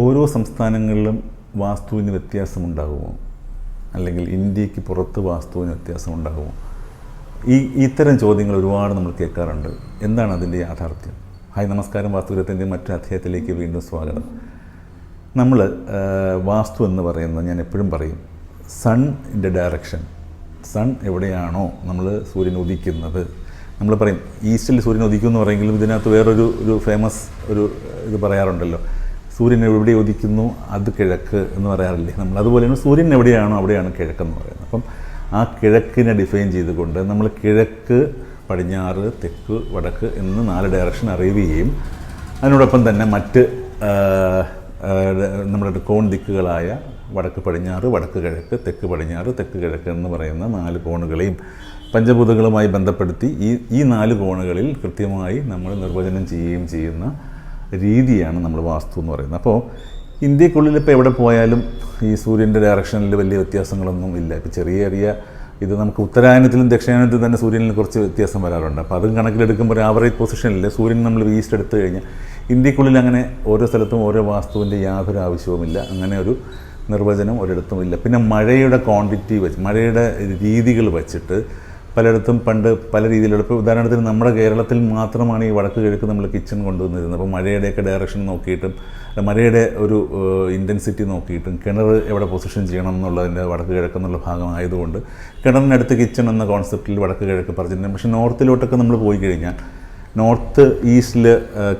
ഓരോ സംസ്ഥാനങ്ങളിലും വാസ്തുവിന് വ്യത്യാസമുണ്ടാകുമോ? അല്ലെങ്കിൽ ഇന്ത്യയ്ക്ക് പുറത്ത് വാസ്തുവിന് വ്യത്യാസമുണ്ടാകുമോ? ഈ ഇത്തരം ചോദ്യങ്ങൾ ഒരുപാട് നമ്മൾ കേൾക്കാറുണ്ട്. എന്താണ് അതിന്റെ യാഥാർത്ഥ്യം? ഹായ് നമസ്കാരം. വാസ്തുഗ്രഹത്തിന്റെ മറ്റൊരു അധ്യായത്തിലേക്ക് വീണ്ടും സ്വാഗതം. നമ്മൾ വാസ്തു എന്ന് പറയുന്നത് ഞാൻ എപ്പോഴും പറയും സണ്ണിന്റെ ഡയറക്ഷൻ സൺ എവിടെയാണോ നമ്മൾ സൂര്യൻ ഉദിക്കുന്നത്. നമ്മൾ പറയും ഈസ്റ്റിൽ സൂര്യൻ ഉദിക്കും എന്ന് പറയുമെങ്കിലും ഇതിനകത്ത് വേറൊരു ഒരു ഫേമസ് ഒരു ഇത് പറയാറുണ്ടല്ലോ. സൂര്യൻ എവിടെ ഉദിക്കുന്നു അത് കിഴക്ക് എന്ന് പറയാറില്ലേ? നമ്മൾ അതുപോലെയാണ് സൂര്യൻ എവിടെയാണോ അവിടെയാണ് കിഴക്കെന്ന് പറയുന്നത്. അപ്പം ആ കിഴക്കിനെ ഡിഫൈൻ ചെയ്തുകൊണ്ട് നമ്മൾ കിഴക്ക് പടിഞ്ഞാറ് തെക്ക് വടക്ക് എന്ന് നാല് ഡയറക്ഷൻ അറിയുകയും അതിനോടൊപ്പം തന്നെ മറ്റ് നമ്മുടെ കോൺ ദിക്കുകളായ വടക്ക് പടിഞ്ഞാറ് വടക്ക് കിഴക്ക് തെക്ക് പടിഞ്ഞാറ് തെക്ക് കിഴക്ക് എന്ന് പറയുന്ന നാല് കോണുകളെയും പഞ്ചഭൂതങ്ങളുമായി ബന്ധപ്പെടുത്തി ഈ ഈ നാല് കോണുകളിൽ കൃത്യമായി നമ്മൾ നിർവചനം ചെയ്യുകയും ചെയ്യുന്ന രീതിയാണ് നമ്മൾ വാസ്തു എന്ന് പറയുന്നത്. അപ്പോൾ ഇന്ത്യക്കുള്ളിൽ ഇപ്പോൾ എവിടെ പോയാലും ഈ സൂര്യന്റെ ഡയറക്ഷനിൽ വലിയ വ്യത്യാസങ്ങളൊന്നും ഇല്ല. ഇപ്പോൾ ചെറിയ ചെറിയ ഇത് നമുക്ക് ഉത്തരായനത്തിലും ദക്ഷിണായനത്തിലും തന്നെ സൂര്യനിൽ കുറച്ച് വ്യത്യാസം വരാറുണ്ട്. അപ്പോൾ അതും കണക്കിലെടുക്കുമ്പോൾ ഒരു ആവറേജ് പൊസിഷനിൽ സൂര്യൻ നമ്മൾ ഈസ്റ്റ് എടുത്തു കഴിഞ്ഞാൽ ഇന്ത്യക്കുള്ളിൽ അങ്ങനെ ഓരോ സ്ഥലത്തും ഓരോ വാസ്തുവിന്റെ യാതൊരു ആവശ്യവുമില്ല അങ്ങനെ ഒരു നിർവചനം ഒരിടത്തും ഇല്ല. പിന്നെ മഴയുടെ ക്വാണ്ടിറ്റി വെച്ച് മഴയുടെ രീതികൾ വെച്ചിട്ട് പലയിടത്തും പണ്ട് പല രീതിയിലുള്ള ഇപ്പോൾ ഉദാഹരണത്തിന് നമ്മുടെ കേരളത്തിൽ മാത്രമാണ് ഈ വടക്ക് കിഴക്ക് നമ്മൾ കിച്ചൺ കൊണ്ടുവന്നിരുന്നത്. അപ്പോൾ മഴയുടെയൊക്കെ ഡയറക്ഷൻ നോക്കിയിട്ടും മഴയുടെ ഒരു ഇന്റൻസിറ്റി നോക്കിയിട്ടും കിണർ എവിടെ പൊസിഷൻ ചെയ്യണം എന്നുള്ളതിന്റെ വടക്ക് കിഴക്ക് എന്നുള്ള ഭാഗമായതുകൊണ്ട് കിണറിനടുത്ത് കിച്ചൺ എന്ന കോൺസെപ്റ്റിൽ വടക്ക് കിഴക്ക് പറഞ്ഞിട്ടുണ്ട് പക്ഷേ നോർത്തിലോട്ടൊക്കെ നമ്മൾ പോയി കഴിഞ്ഞാൽ നോർത്ത് ഈസ്റ്റിൽ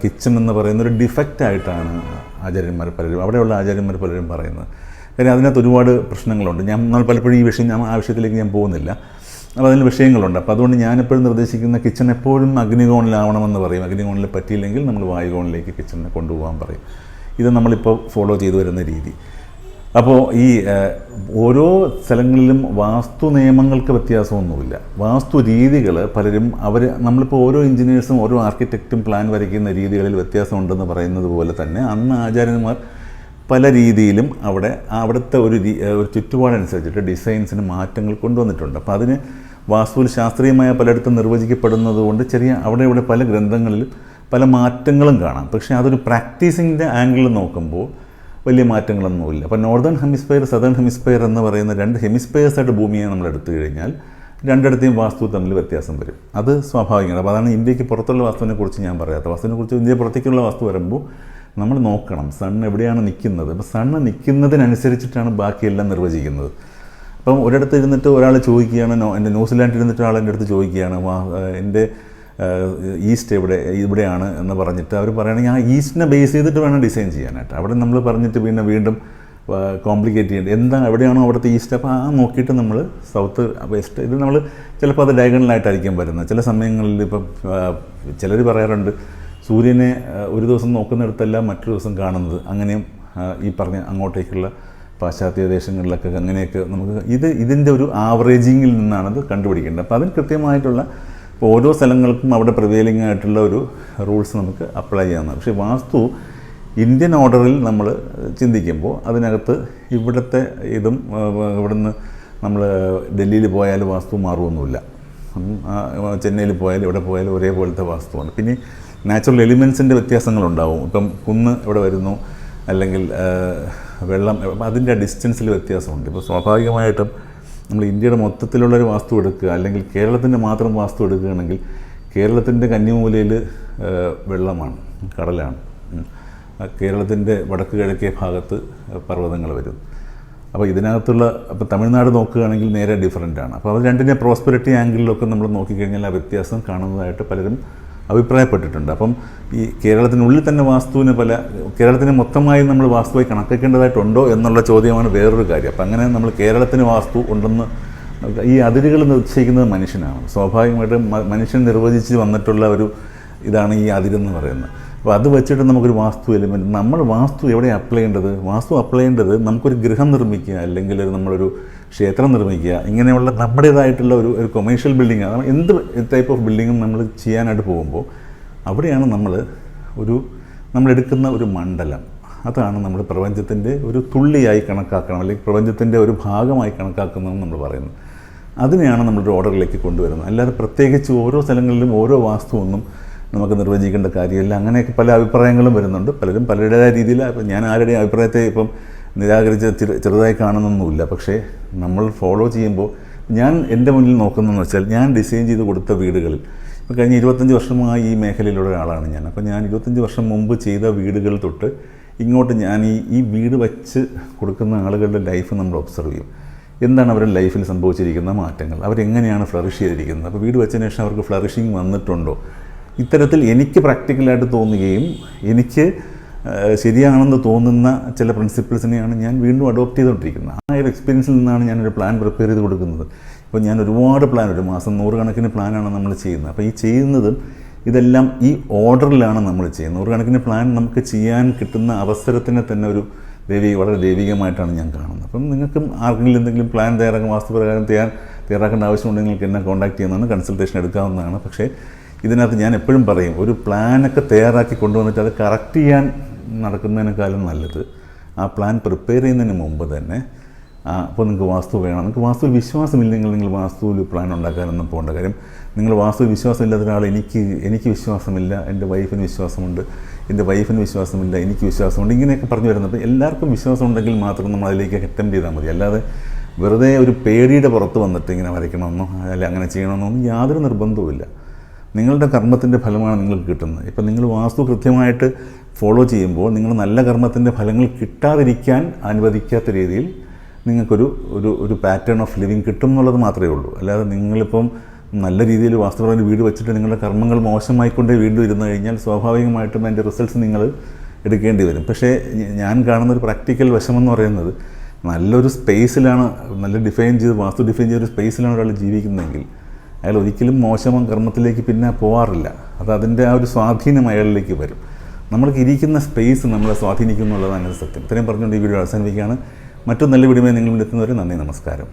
കിച്ചൺ എന്ന് പറയുന്ന ഒരു ഡിഫക്റ്റ് ആയിട്ടാണ് ആചാര്യന്മാർ പലരും അവിടെയുള്ള ആചാര്യന്മാർ പലരും പറയുന്നത്. കാര്യം അതിനകത്ത് ഒരുപാട് പ്രശ്നങ്ങളുണ്ട്. ഞാൻ നമ്മൾ പലപ്പോഴും ഈ വിഷയം ഞാൻ ആ വിഷയത്തിലേക്ക് ഞാൻ പോകുന്നില്ല. അപ്പോൾ അതിന് വിഷയങ്ങളുണ്ട്. അപ്പോൾ അതുകൊണ്ട് ഞാനെപ്പോഴും നിർദ്ദേശിക്കുന്ന കിച്ചൺ എപ്പോഴും അഗ്നികോണിലാവണമെന്ന് പറയും. അഗ്നികോണിൽ പറ്റിയില്ലെങ്കിൽ നമ്മൾ വായുകോണിലേക്ക് കിച്ചണിനെ കൊണ്ടുപോകാൻ പറയും. ഇത് നമ്മളിപ്പോൾ ഫോളോ ചെയ്തു വരുന്ന രീതി. അപ്പോൾ ഈ ഓരോ സ്ഥലങ്ങളിലും വാസ്തു നിയമങ്ങൾക്ക് വ്യത്യാസമൊന്നുമില്ല. വാസ്തു രീതികൾ പലരും അവർ നമ്മളിപ്പോൾ ഓരോ എഞ്ചിനീയേഴ്സും ഓരോ ആർക്കിടെക്റ്റും പ്ലാൻ വരയ്ക്കുന്ന രീതികളിൽ വ്യത്യാസമുണ്ടെന്ന് പറയുന്നത് പോലെ തന്നെ അന്ന് ആചാര്യന്മാർ പല രീതിയിലും അവിടെ അവിടുത്തെ ഒരു ഒരു ചുറ്റുപാടനുസരിച്ചിട്ട് ഡിസൈൻസിന് മാറ്റങ്ങൾ കൊണ്ടുവന്നിട്ടുണ്ട്. അപ്പോൾ അതിന് വാസ്തുവിൽ ശാസ്ത്രീയമായ പലയിടത്തും നിർവചിക്കപ്പെടുന്നത് കൊണ്ട് ചെറിയ അവിടെ ഇവിടെ പല ഗ്രന്ഥങ്ങളിലും പല മാറ്റങ്ങളും കാണാം. പക്ഷേ അതൊരു പ്രാക്ടീസിങ്ങിന്റെ ആംഗിളിൽ നോക്കുമ്പോൾ വലിയ മാറ്റങ്ങളൊന്നുമില്ല. അപ്പോൾ നോർത്തേൺ ഹെമിസ്ഫയർ സദേൺ ഹെമിസ്ഫയർ എന്ന് പറയുന്ന രണ്ട് ഹെമിസ്ഫയേഴ്സായിട്ട് ഭൂമിയെ നമ്മൾ എടുത്തു കഴിഞ്ഞാൽ രണ്ടിടത്തെയും വാസ്തു തമ്മിൽ വ്യത്യാസം വരും. അത് സ്വാഭാവികമാണ്. അപ്പോൾ അതാണ് ഇന്ത്യയ്ക്ക് പുറത്തുള്ള വാസ്തുവിനെ കുറിച്ച് ഞാൻ പറയാത്ത വാസ്തുവിനെ കുറിച്ച് ഇന്ത്യ പുറത്തേക്കുള്ള വാസ്തു വരുമ്പോൾ നമ്മൾ നോക്കണം. സൺ എവിടെയാണ് നിൽക്കുന്നത്? അപ്പോൾ സണ്ണ് നിൽക്കുന്നതിനനുസരിച്ചിട്ടാണ് ബാക്കിയെല്ലാം നിർവചിക്കുന്നത്. അപ്പം ഒരിടത്ത് ഇരുന്നിട്ട് ഒരാൾ ചോദിക്കുകയാണ് എന്റെ ന്യൂസിലാൻഡിൽ ഇരുന്നിട്ട് ഒരാൾ എന്റെ അടുത്ത് ചോദിക്കുകയാണ് എന്റെ ഈസ്റ്റ് എവിടെ ഇവിടെയാണ് എന്ന് പറഞ്ഞിട്ട് അവർ പറയുകയാണെങ്കിൽ ആ ഈസ്റ്റിനെ ബേസ് ചെയ്തിട്ട് വേണം ഡിസൈൻ ചെയ്യാനായിട്ട്. അവിടെ നമ്മൾ പറഞ്ഞിട്ട് പിന്നെ വീണ്ടും കോംപ്ലിക്കേറ്റ് ചെയ്യേണ്ടത് എന്താണ് എവിടെയാണോ അവിടുത്തെ ഈസ്റ്റ്? അപ്പോൾ ആ നോക്കിയിട്ട് നമ്മൾ സൗത്ത് വെസ്റ്റ് ഇത് നമ്മൾ ചിലപ്പോൾ അത് ഡയഗണലായിട്ടായിരിക്കും വരുന്നത്. ചില സമയങ്ങളിൽ ഇപ്പം ചിലർ പറയാറുണ്ട് സൂര്യനെ ഒരു ദിവസം നോക്കുന്നിടത്തല്ല മറ്റൊരു ദിവസം കാണുന്നത്. അങ്ങനെയും ഈ പറഞ്ഞ അങ്ങോട്ടേക്കുള്ള പാശ്ചാത്യ ദേശങ്ങളിലൊക്കെ അങ്ങനെയൊക്കെ നമുക്ക് ഇത് ഇതിന്റെ ഒരു ആവറേജിങ്ങിൽ നിന്നാണത് കണ്ടുപിടിക്കേണ്ടത്. അപ്പോൾ അതിന് കൃത്യമായിട്ടുള്ള ഇപ്പോൾ ഓരോ സ്ഥലങ്ങൾക്കും അവിടെ പ്രിവെയിലിംഗ് ആയിട്ടുള്ള ഒരു റൂൾസ് നമുക്ക് അപ്ലൈ ചെയ്യാവുന്നതാണ്. പക്ഷേ വാസ്തു ഇന്ത്യൻ ഓർഡറിൽ നമ്മൾ ചിന്തിക്കുമ്പോൾ അതിനകത്ത് ഇവിടുത്തെ ഇതും ഇവിടുന്ന് നമ്മൾ ഡൽഹിയിൽ പോയാൽ വാസ്തു മാറുമൊന്നുമില്ല ചെന്നൈയിൽ പോയാലും ഇവിടെ പോയാലും ഒരേപോലത്തെ വാസ്തുവാണ്. പിന്നെ നാച്ചുറൽ എലിമെൻസിന്റെ വ്യത്യാസങ്ങളുണ്ടാവും. ഇപ്പം കുന്ന് ഇവിടെ വരുന്നു? അല്ലെങ്കിൽ വെള്ളം അതിന്റെ ഡിസ്റ്റൻസിൽ വ്യത്യാസമുണ്ട്. ഇപ്പോൾ സ്വാഭാവികമായിട്ടും നമ്മൾ ഇന്ത്യയുടെ മൊത്തത്തിലുള്ളൊരു വാസ്തു എടുക്കുക അല്ലെങ്കിൽ കേരളത്തിന്റെ മാത്രം വാസ്തു എടുക്കുകയാണെങ്കിൽ കേരളത്തിന്റെ കന്നിമൂലയിൽ വെള്ളമാണ് കടലാണ്. കേരളത്തിന്റെ വടക്ക് കിഴക്കേ ഭാഗത്ത് പർവതങ്ങൾ വരും. അപ്പോൾ ഇതിനകത്തുള്ള അപ്പോൾ തമിഴ്നാട് നോക്കുകയാണെങ്കിൽ നേരെ ഡിഫറന്റ് ആണ്. അപ്പോൾ അത് രണ്ടിന്റെ പ്രോസ്പെരിറ്റി ആംഗിളിലൊക്കെ നമ്മൾ നോക്കിക്കഴിഞ്ഞാൽ ആ വ്യത്യാസം കാണുന്നതായിട്ട് പലരും അഭിപ്രായപ്പെട്ടിട്ടുണ്ട്. അപ്പം ഈ കേരളത്തിനുള്ളിൽ തന്നെ വാസ്തുവിന് പല കേരളത്തിന് മൊത്തമായി നമ്മൾ വാസ്തുവായി കണക്കാക്കേണ്ടതായിട്ടുണ്ടോ എന്നുള്ള ചോദ്യമാണ് വേറൊരു കാര്യം. അപ്പം അങ്ങനെ നമ്മൾ കേരളത്തിന് വാസ്തു ഉണ്ടെന്ന് ഈ അതിരുകൾ നിശ്ചയിക്കുന്നത് മനുഷ്യനാണ്. സ്വാഭാവികമായിട്ടും മനുഷ്യൻ നിർവചിച്ച് വന്നിട്ടുള്ള ഒരു ഇതാണ് ഈ അതിരെന്ന് പറയുന്നത്. അപ്പോൾ അത് വെച്ചിട്ട് നമുക്കൊരു വാസ്തു എലിമെന്റ് നമ്മൾ വാസ്തു എവിടെ അപ്ലൈ ചെയ്യേണ്ടത്? വാസ്തു അപ്ലൈ ചെയ്യേണ്ടത് നമുക്കൊരു ഗൃഹം നിർമ്മിക്കുക അല്ലെങ്കിൽ ഒരു നമ്മളൊരു ക്ഷേത്രം നിർമ്മിക്കുക ഇങ്ങനെയുള്ള നമ്മുടേതായിട്ടുള്ള ഒരു ഒരു കൊമേഴ്ഷ്യൽ ബിൽഡിംഗ് അതാണ് എന്ത് ടൈപ്പ് ഓഫ് ബിൽഡിങ്ങും നമ്മൾ ചെയ്യാനായിട്ട് പോകുമ്പോൾ അവിടെയാണ് നമ്മൾ ഒരു നമ്മളെടുക്കുന്ന ഒരു മണ്ഡലം. അതാണ് നമ്മൾ പ്രപഞ്ചത്തിന്റെ ഒരു തുള്ളിയായി കണക്കാക്കണം അല്ലെങ്കിൽ പ്രപഞ്ചത്തിന്റെ ഒരു ഭാഗമായി കണക്കാക്കുന്നതെന്ന് നമ്മൾ പറയുന്നത്. അതിനെയാണ് നമ്മളൊരു ഓർഡറിലേക്ക് കൊണ്ടുവരുന്നത്. അല്ലാതെ പ്രത്യേകിച്ച് ഓരോ സ്ഥലങ്ങളിലും ഓരോ വാസ്തുവൊന്നും നമുക്ക് നിർവചിക്കേണ്ട കാര്യമില്ല. അങ്ങനെയൊക്കെ പല അഭിപ്രായങ്ങളും വരുന്നുണ്ട്. പലരും പലരുടേതായ രീതിയിൽ അപ്പം ഞാൻ ആരുടെയും അഭിപ്രായത്തെ ഇപ്പം നിരാകരിച്ച് ചെറു- ചെറുതായി കാണുന്നൊന്നുമില്ല. പക്ഷേ നമ്മൾ ഫോളോ ചെയ്യുമ്പോൾ ഞാൻ എന്റെ മുന്നിൽ നോക്കുന്നതെന്ന് വെച്ചാൽ ഞാൻ ഡിസൈൻ ചെയ്ത് കൊടുത്ത വീടുകളിൽ ഇപ്പോൾ കഴിഞ്ഞ ഇരുപത്തഞ്ച് വർഷമായി ഈ മേഖലയിലുള്ള ഒരാളാണ് ഞാൻ. അപ്പോൾ ഞാൻ ഇരുപത്തഞ്ച് വർഷം മുമ്പ് ചെയ്ത വീടുകൾ തൊട്ട് ഇങ്ങോട്ട് ഞാൻ ഈ ഈ വീട് വച്ച് കൊടുക്കുന്ന ആളുകളുടെ ലൈഫ് നമ്മൾ ഒബ്സർവ് ചെയ്യും. എന്താണ് അവരുടെ ലൈഫിൽ സംഭവിച്ചിരിക്കുന്ന മാറ്റങ്ങൾ? അവരെങ്ങനെയാണ് ഫ്ലറിഷ് ചെയ്തിരിക്കുന്നത്? അപ്പോൾ വീട് വെച്ചതിന് ശേഷം അവർക്ക് ഫ്ലറിഷിങ് വന്നിട്ടുണ്ടോ? ഇത്തരത്തിൽ എനിക്ക് പ്രാക്ടിക്കലായിട്ട് തോന്നുകയും എനിക്ക് ശരിയാണെന്ന് തോന്നുന്ന ചില പ്രിൻസിപ്പിൾസിനെയാണ് ഞാൻ വീണ്ടും അഡോപ്റ്റ് ചെയ്തുകൊണ്ടിരിക്കുന്നത്. ആ ഒരു എക്സ്പീരിയൻസിൽ നിന്നാണ് ഞാനൊരു പ്ലാൻ പ്രിപ്പയർ ചെയ്ത് കൊടുക്കുന്നത്. ഇപ്പോൾ ഞാൻ ഒരുപാട് പ്ലാൻ ഒരു മാസം നൂറുകണക്കിന് പ്ലാനാണ് നമ്മൾ ചെയ്യുന്നത്. അപ്പോൾ ഈ ചെയ്യുന്നതും ഇതെല്ലാം ഈ ഓർഡറിലാണ് നമ്മൾ ചെയ്യുന്നത്. നൂറുകണക്കിന് പ്ലാൻ നമുക്ക് ചെയ്യാൻ കിട്ടുന്ന അവസരത്തിനെ തന്നെ ഒരു ദൈവിക വളരെ ദൈവികമായിട്ടാണ് ഞാൻ കാണുന്നത്. അപ്പം നിങ്ങൾക്കും ആർക്കെങ്കിലും എന്തെങ്കിലും പ്ലാൻ തയ്യാറാക്കാൻ വാസ്തുപ്രകാരം തയ്യാർ തയ്യാറാക്കേണ്ട ആവശ്യമുണ്ടെങ്കിൽ എന്നെ കോൺടാക്ട് ചെയ്യുന്നതാണ് കൺസൾട്ടേഷൻ എടുക്കാവുന്നതാണ്. പക്ഷേ ഇതിനകത്ത് ഞാൻ എപ്പോഴും പറയും ഒരു പ്ലാനൊക്കെ തയ്യാറാക്കി കൊണ്ടുവന്നിട്ട് അത് കറക്റ്റ് ചെയ്യാൻ നടക്കുന്നതിനേക്കാളും നല്ലത്. ആ പ്ലാൻ പ്രിപ്പയർ ചെയ്യുന്നതിന് മുമ്പ് തന്നെ അപ്പോൾ നിങ്ങൾക്ക് വാസ്തു വേണം. നിങ്ങൾക്ക് വാസ്തുവിൽ വിശ്വാസമില്ലെങ്കിൽ നിങ്ങൾ വാസ്തുവിൽ പ്ലാൻ ഉണ്ടാക്കാനൊന്നും പോകേണ്ട കാര്യം. നിങ്ങൾ വാസ്തു വിശ്വാസമില്ലാത്ത ഒരാൾ എനിക്ക് എനിക്ക് വിശ്വാസമില്ല എന്റെ വൈഫിന് വിശ്വാസമുണ്ട് എന്റെ വൈഫിന് വിശ്വാസമില്ല എനിക്ക് വിശ്വാസമുണ്ട് ഇങ്ങനെയൊക്കെ പറഞ്ഞു വരുന്നത്. അപ്പോൾ എല്ലാവർക്കും വിശ്വാസം ഉണ്ടെങ്കിൽ മാത്രം നമ്മൾ അതിലേക്ക് അറ്റംപ്റ്റ് ചെയ്താൽ മതി. അല്ലാതെ വെറുതെ ഒരു പേടിയുടെ പുറത്ത് വന്നിട്ട് ഇങ്ങനെ വരയ്ക്കണമെന്നോ അല്ലെങ്കിൽ അങ്ങനെ ചെയ്യണമെന്നോ യാതൊരു നിർബന്ധവുമില്ല. നിങ്ങളുടെ കർമ്മത്തിന്റെ ഫലമാണ് നിങ്ങൾക്ക് കിട്ടുന്നത്. ഇപ്പം നിങ്ങൾ വാസ്തു കൃത്യമായിട്ട് ഫോളോ ചെയ്യുമ്പോൾ നിങ്ങൾ നല്ല കർമ്മത്തിന്റെ ഫലങ്ങൾ കിട്ടാതിരിക്കാൻ അനുവദിക്കാത്ത രീതിയിൽ നിങ്ങൾക്കൊരു ഒരു ഒരു പാറ്റേൺ ഓഫ് ലിവിങ് കിട്ടും എന്നുള്ളത് മാത്രമേ ഉള്ളൂ. അല്ലാതെ നിങ്ങളിപ്പം നല്ല രീതിയിൽ വാസ്തുപരമായ വീട് വെച്ചിട്ട് നിങ്ങളുടെ കർമ്മങ്ങൾ മോശമായിക്കൊണ്ടേ വീണ്ടും ഇരുന്ന് കഴിഞ്ഞാൽ സ്വാഭാവികമായിട്ടും അതിന്റെ റിസൾട്ട്സ് നിങ്ങൾ എടുക്കേണ്ടി വരും. പക്ഷേ ഞാൻ കാണുന്ന ഒരു പ്രാക്ടിക്കൽ വശമെന്ന് പറയുന്നത് നല്ലൊരു സ്പേസിലാണ് നല്ല ഡിഫൈൻ ചെയ്ത് വാസ്തു ഡിഫൈൻ ചെയ്ത ഒരു സ്പേസിലാണ് ഒരാൾ ജീവിക്കുന്നതെങ്കിൽ അയാൾ ഒരിക്കലും മോശമം കർമ്മത്തിലേക്ക് പിന്നെ പോവാറില്ല. അത് അതിന്റെ ആ ഒരു സ്വാധീനം അയാളിലേക്ക് വരും. നമ്മൾക്ക് ഇരിക്കുന്ന സ്പേസ് നമ്മളെ സ്വാധീനിക്കും എന്നുള്ളതാണ് സത്യം. ഇത്രയും പറഞ്ഞുകൊണ്ട് ഈ വീഡിയോ അവസാനിപ്പിക്കുകയാണ്. മറ്റൊരു നല്ല വീഡിയോ നിങ്ങൾ എത്തുന്നവരെ നന്ദി നമസ്കാരം.